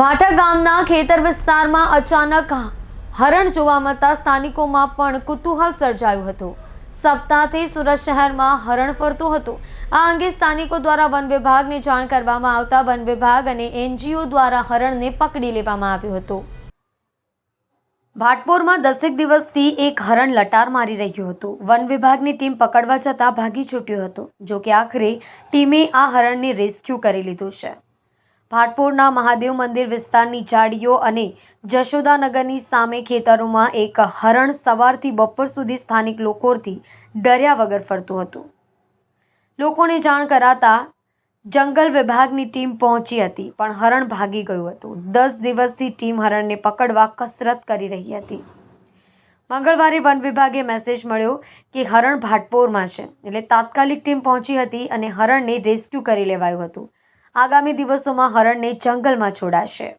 ભાટા ગામના ખેતર વિસ્તારમાં અચાનક હરણ જોવા મળતા સ્થાનિકોમાં પણ કુતૂહલ સર્જાયું હતું. સપ્તાહથી સુરત શહેરમાં હરણ ફરતું હતું. આ અંગે સ્થાનિકો દ્વારા વન વિભાગને જાણ કરવામાં આવતા વન વિભાગ અને એનજીઓ દ્વારા હરણને પકડી લેવામાં આવ્યું હતું. ભાટપોરમાં દસેક દિવસથી એક હરણ લટાર મારી રહ્યું હતું. વન વિભાગની ટીમ પકડવા જતાં ભાગી છૂટ્યું હતું, જોકે આખરે ટીમે આ હરણને રેસ્ક્યુ કરી લીધું છે. ભાટપુરના મહાદેવ મંદિર વિસ્તારની જાડીઓ અને જશોદાનગરની સામે ખેતરોમાં એક હરણ સવારથી બપોર સુધી સ્થાનિક લોકોથી ડર્યા વગર ફરતું હતું. લોકોને જાણ કરાતા જંગલ વિભાગની ટીમ પહોંચી હતી, પણ હરણ ભાગી ગયું હતું. દસ દિવસથી ટીમ હરણને પકડવા કસરત કરી રહી હતી. મંગળવારે વન વિભાગે મેસેજ મળ્યો કે હરણ ભાટપોરમાં છે. એટલે તાત્કાલિક ટીમ પહોંચી હતી અને હરણને રેસ્ક્યુ કરી લેવાયું હતું. આગામી દિવસોમાં હરણને જંગલમાં છોડાશે.